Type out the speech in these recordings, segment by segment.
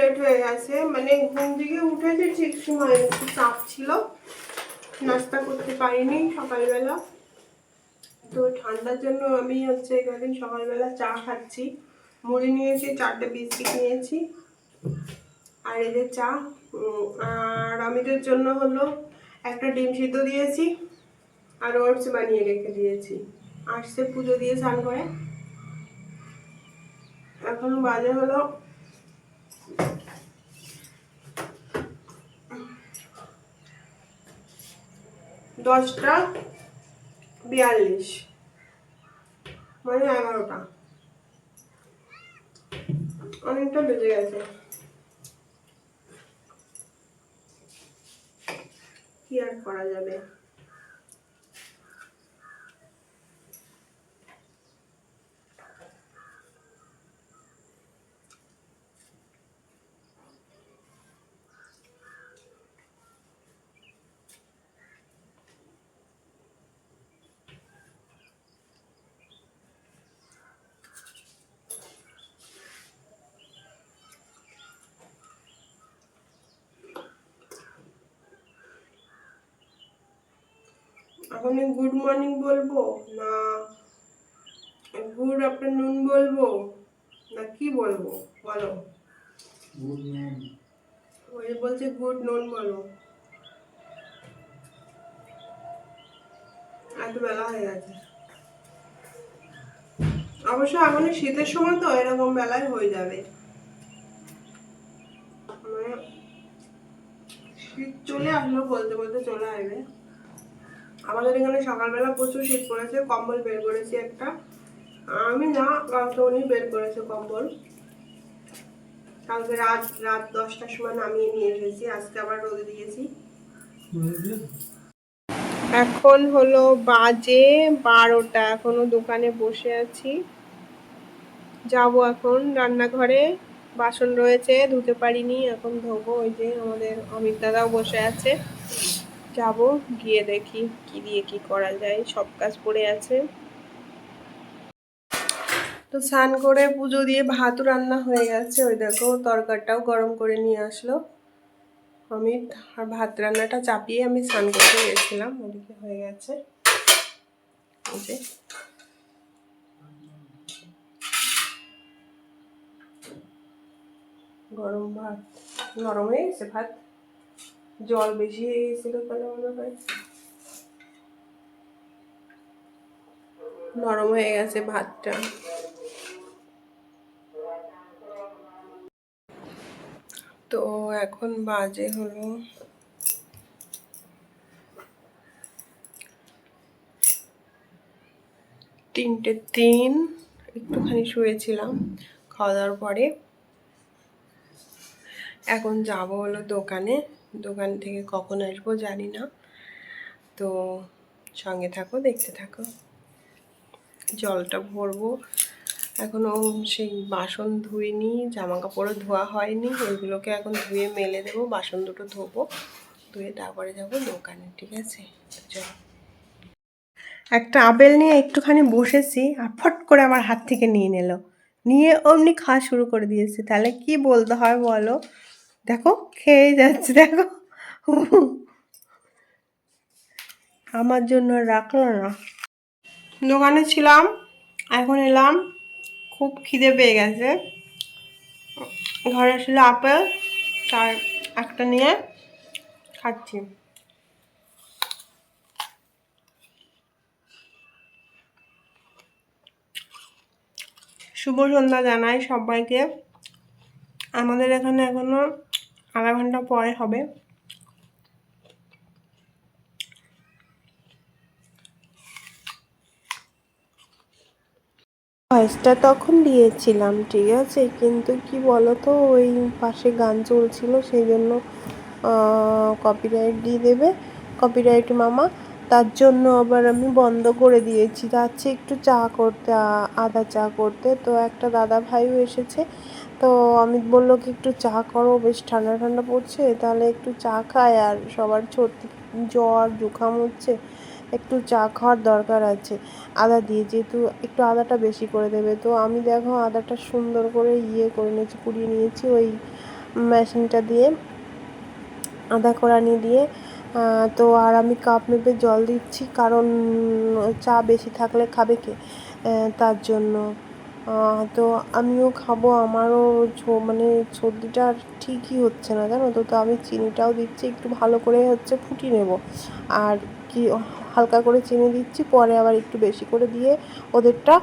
Late হয়ে গেছে। মানে ঘুম থেকে উঠেছে ঠিক সময় একটু চাপ ছিল। নাস্তা করতে পারিনি সকালবেলা। তো ঠান্ডার জন্য আমি হচ্ছে কদিন সকালবেলা চা খাচ্ছি। মুড়ি নিয়েছি, চারটে বিস্কিট নিয়েছি। আর এদের চা। আর আমিদের জন্য হলো একটা ডিম সিদ্ধ দিয়েছি আর ওটস বানিয়ে রেখে দিয়েছি। আসছে পুজো দিয়ে স্নান করে। এখন বাজে হলো দশটা বিয়াল্লিশ মানে এগারোটা। অনেকটা বেজে গেছে। কি আর করা যাবে? এখন গুড মর্নিং বলব? না গুড আফটারনুন বলব? না কি বলব? বলো। ওই বলছে গুড নুন বলো। এত বেলা হয়ে গেছে। অবশ্য এখন শীতের সময় তো এরকম বেলায় হয়ে যাবে। মানে শীত চলে আসলো বলতে বলতে চলে আসবে। আমাদের এখানে সকালবেলা প্রচুর শীত পড়েছে কম্বল বের করেছি একটা। আমি না কালকে উনি বের করেছে কম্বল। কালকে রাত রাত দশটার সময় নামিয়ে নিয়ে এসেছি আজকে আবার রোদে দিয়েছি? এখন হলো বাজে বারোটা এখনও দোকানে বসে আছি। যাব এখন রান্নাঘরে বাসন রয়েছে ধুতে পারিনি এখন ধোবো ওই যে আমাদের অমিত দাদাও বসে আছে। যাব, গিয়ে দেখি কি দিয়ে কি করা যায়, সব কাজ পড়ে আছে। তো স্নান করে পুজো দিয়ে ভাতও রান্না হয়ে গেছে, ওই দেখো তরকারিটাও গরম করে নিয়ে আসলো। আমি আর ভাত রান্নাটা চাপিয়ে আমি স্নান করতে গেছিলাম, ওদিকে হয়ে গেছে। গরম ভাত, নরম হয়ে গেছে ভাত? জল বেশি হয়ে গেছিল তাহলে মনে হয়। নরম হয়ে গেছে ভাতটা। তো এখন বাজে হলো তিনটে তিন, একটুখানি শুয়েছিলাম খাওয়া দাওয়ার পরে। এখন যাব হলো দোকানে। দোকান থেকে কখন আসব জানি না। তো সঙ্গে থাকো, দেখতে থাকো। জলটা ভরবো। এখনও সেই বাসন ধুইনি জামা কাপড়ও ধোয়া হয়নি। ওইগুলোকে এখন ধুয়ে মেলে দেবো, বাসন দুটো ধোবো। ধুয়ে তারপরে যাব দোকানে, ঠিক আছে? চলো। একটা আপেল নিয়ে একটুখানি বসেছি, আর ফট করে আমার হাত থেকে নিয়ে নিল। নিয়ে অমনি খাওয়া শুরু করে দিয়েছে। তাহলে কি বলতে হয় বলো? দেখো, খেয়ে যাচ্ছে, দেখো। আমার জন্য রাখল না। দোকানে ছিলাম, এখন এলাম, খুব খিদে পেয়ে গেছে। ঘরে ছিল আপেল, তার একটা নিয়ে খাচ্ছি। শুভ সন্ধ্যা জানাই সবাইকে। আমাদের এখানে এখনও আধা ঘণ্টা পরে হবে। ভয়েসটা তখন দিয়েছিলাম, ঠিক আছে? কিন্তু কি বলতো, ওই পাশে গান চলছিল, সেই জন্য কপিরাইট দিয়ে দেবে কপিরাইট মামা। তার জন্য আবার আমি বন্ধ করে দিয়েছি। যাচ্ছে একটু চা করতে আদা চা করতে। তো একটা দাদা ভাইও এসেছে। তো আমি বলল কি, একটু চা করো, বেশ ঠান্ডা ঠান্ডা পড়ছে, তাহলে একটু চা খায় আর সবার সর্দি জ্বর জুখাম হচ্ছে, একটু চা খাওয়ার দরকার আছে। আদা দিয়ে যেহেতু একটু আদাটা বেশি করে দেবে, তো আমি দেখো আদাটা সুন্দর করে ইয়ে করে নিয়েছি কুড়িয়ে নিয়েছি ওই মেশিনটা দিয়ে, আদা কোরানি দিয়ে। তো আর আমি কাপ মেপে জল দিচ্ছি, কারণ চা বেশি থাকলে খাবে কে? তার জন্য। তো আমিও খাব, আমারও মানে সর্দিটা ঠিকই হচ্ছে না, জানো তো? তো আমি চিনিটাও দিচ্ছি, একটু ভালো করে হচ্ছে ফুটিয়ে নেব। আর কি, হালকা করে চিনি দিচ্ছি, পরে আবার একটু বেশি করে দিয়ে ওদেরটা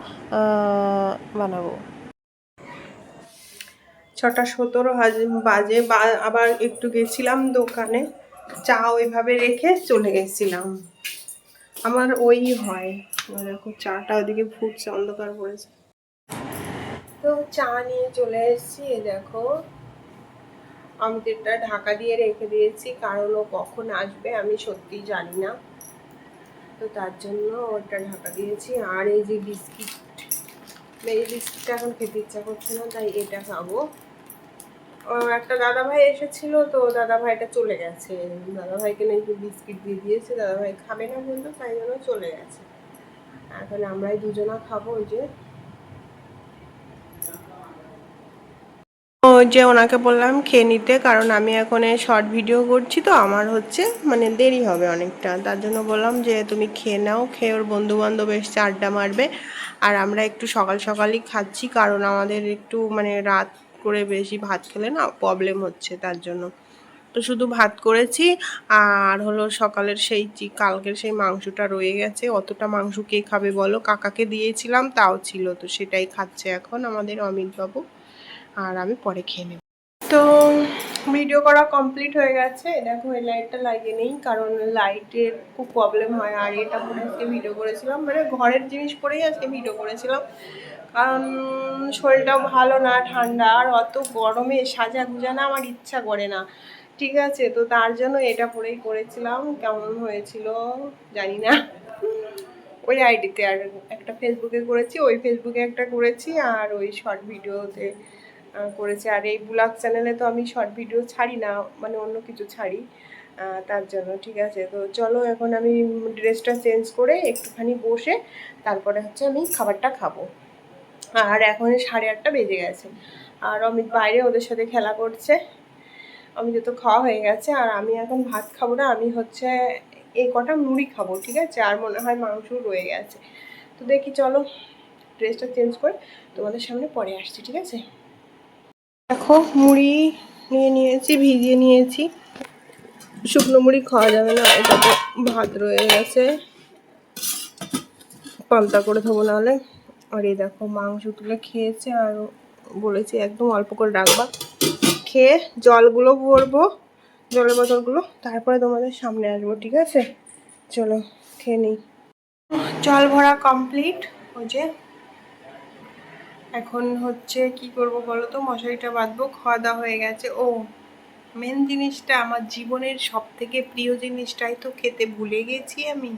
বানাবো। ছটা সতেরো বাজে, বা, আবার একটু গেছিলাম দোকানে চা ওইভাবে রেখে চলে গেছিলাম। আমার ওই হয়। দেখো, চাটা ওদিকে ফুটছে, অন্ধকার পড়েছে। চা নিয়ে চলে এসেছি, এই দেখো। অমিতেরটা ঢাকা দিয়ে রেখে দিয়েছি, কারণ ও কখন আসবে আমি সত্যিই জানি না। তো তার জন্য ওটা ঢাকা দিয়েছি, আর এই যে বিস্কিট, এই বিস্কিটটা এখন খেতে ইচ্ছা করছে না, তাই এটা খাব। একটা দাদা ভাই এসেছিল, তো দাদা ভাইটা চলে গেছে। দাদা ভাইকে নাকি বিস্কিট দিয়ে দিয়েছে দাদা ভাই খাবে না বলতো তাই জন্য চলে গেছে। এখন আমরাই দুজনা খাব, ওই যে যে ওনাকে বললাম খেয়ে নিতে, কারণ আমি এখন শর্ট ভিডিও করছি, তো আমার হচ্ছে মানে দেরি হবে অনেকটা। তার জন্য বললাম যে তুমি খেয়ে নাও, খেয়ে ওর বন্ধু বান্ধব এসছে, আড্ডা মারবে। আর আমরা একটু সকাল সকালই খাচ্ছি, কারণ আমাদের একটু মানে রাত করে বেশি ভাত খেলে না প্রবলেম হচ্ছে তার জন্য। তো শুধু ভাত করেছি, আর হলো সকালের সেই কালকের সেই মাংসটা রয়ে গেছে। অতটা মাংস কে খাবে বলো? কাকাকে দিয়েছিলাম, তাও ছিল, তো সেটাই খাচ্ছে এখন আমাদের অমিত বাবু আর আমি পরে খেয়ে নেব। তো ভিডিও করা কমপ্লিট হয়ে গেছে। দেখো, এই লাইটটা লাগিয়ে নেই, কারণ লাইটের খুব প্রবলেম হয়। আর এটা পরে আজকে ভিডিও করেছিলাম। মানে ঘরের জিনিস পরেই আজকে ভিডিও করেছিলাম। কারণ, শরীরটাও ভালো না, ঠান্ডা। আর অত গরমে সাজা গুজানো আমার ইচ্ছা করে না। ঠিক আছে? তো তার জন্য এটা পরেই করেছিলাম। কেমন হয়েছিল জানি না। ওই আইডিতে আর একটা ফেসবুকে করেছি, ওই ফেসবুকে একটা করেছি, আর ওই শর্ট ভিডিওতে করেছি। আর এই ব্লগ চ্যানেলে তো আমি শর্ট ভিডিও ছাড়ি না মানে অন্য কিছু ছাড়ি। তার জন্য, ঠিক আছে? তো চলো এখন আমি ড্রেসটা চেঞ্জ করে একটুখানি বসে তারপরে হচ্ছে আমি খাবারটা খাব। আর এখন সাড়ে আটটা বেজে গেছে। আর অমিত বাইরে ওদের সাথে খেলা করছে। অমিত তো খাওয়া হয়ে গেছে। আর আমি এখন ভাত খাব না, আমি হচ্ছে এই কটা মুড়ি খাব, ঠিক আছে? আর মনে হয় মাংস রয়ে গেছে। তো দেখি, চলো ড্রেসটা চেঞ্জ করে তোমাদের সামনে পরে আসছি, ঠিক আছে? দেখো, মুড়ি নিয়ে নিয়েছি, ভিজিয়ে নিয়েছি। শুকনো মুড়ি খাওয়া যাবে না, এটাতে ভাত রয়ে গেছে। পান্তা করে দেবো নাহলে। আর এই দেখো, মাংস তুলে খেয়েছে, আর বলেছি একদম অল্প করে রাখবা। খেয়ে জলগুলো ভরবো, জলের বোতলগুলো, তারপরে তোমাদের সামনে আসব, ঠিক আছে? চলো, খেয়ে নিই। জল ভরা কমপ্লিট ওই যে এখন হচ্ছে কি করব বলো তো? মশারিটা বাঁধবো, খাওয়া দাওয়া হয়ে গেছে। ও মেন জিনিসটা আমার জীবনের সব থেকে প্রিয় জিনিসটাই তো খেতে ভুলে গেছি আমি।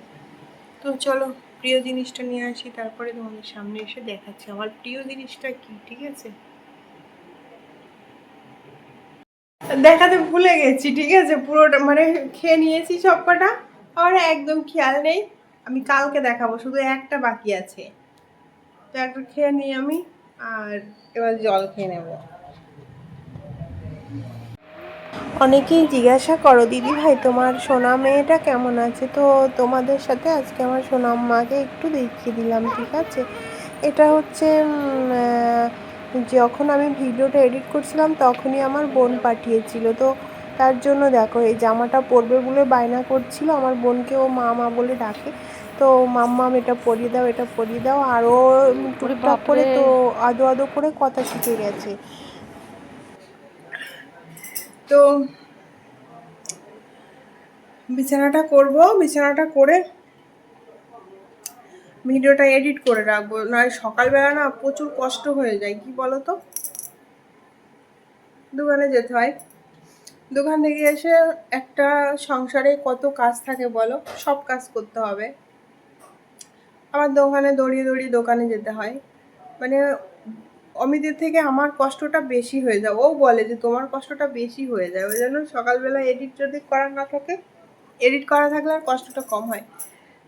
তো চলো, প্রিয় জিনিসটা নিয়ে আসি, তারপরে তোমাদের সামনে এসে দেখাচ্ছি। আমার প্রিয় জিনিসটা কি, ঠিক আছে? দেখাতে ভুলে গেছি, ঠিক আছে? পুরোটা মানে খেয়ে নিয়েছি সব কটা আমার একদম খেয়াল নেই। আমি কালকে দেখাবো, শুধু একটা বাকি আছে। তো একটা খেয়ে নিই আমি। আর এবার জল খেয়ে নেব। অনেকেই জিজ্ঞাসা করো, দিদি ভাই, তোমার সোনা মেয়েটা কেমন আছে? তো তোমাদের সাথে আজকে আমার সোনাম মাকে একটু দেখিয়ে দিলাম, ঠিক আছে? এটা হচ্ছে যখন আমি ভিডিওটা এডিট করছিলাম তখনই আমার বোন পাঠিয়েছিল। তো তার জন্য দেখো, এই জামাটা পরবে বলে বায়না করছিল। আমার বোনকে ও মা মা বলে ডাকে। তো মাম্মাম এটা পরিয়ে দাও এটা পরিয়ে দাও। আর ও টুকটাক করে তো আদো আদো করে কথা শিখে গেছে। তো বিছানাটা করব বিছানাটা করে ভিডিওটা এডিট করে রাখব। নয় সকালবেলা না প্রচুর কষ্ট হয়ে যায় কি বলো তো দোকানে যেতে হয়। দোকান থেকে এসে একটা সংসারে কত কাজ থাকে বলো? সব কাজ করতে হবে। আবার দোকানে দৌড়িয়ে দৌড়িয়ে দোকানে যেতে হয়। মানে অমিতের থেকে আমার কষ্টটা বেশি হয়ে যায়। ও বলে যে তোমার কষ্টটা বেশি হয়ে যায়। ওই জন্য সকালবেলা এডিট যদি করা না থাকে এডিট করা থাকলে আর কষ্টটা কম হয়।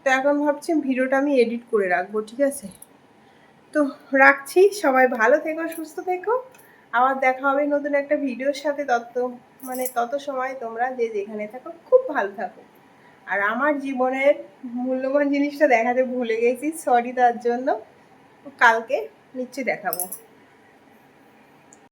তো এখন ভাবছি ভিডিওটা আমি এডিট করে রাখব, ঠিক আছে? তো রাখছি। সবাই ভালো থেকো, সুস্থ থেকো। আবার দেখা হবে নতুন একটা ভিডিওর সাথে। তত মানে তত সময় তোমরা যে যেখানে থাকো, খুব ভালো থাকো। আর আমার জীবনের মূল্যবান জিনিসটা দেখাতে ভুলে গেছি। সরি তার জন্য। কালকে নিশ্চয়ই দেখাবো।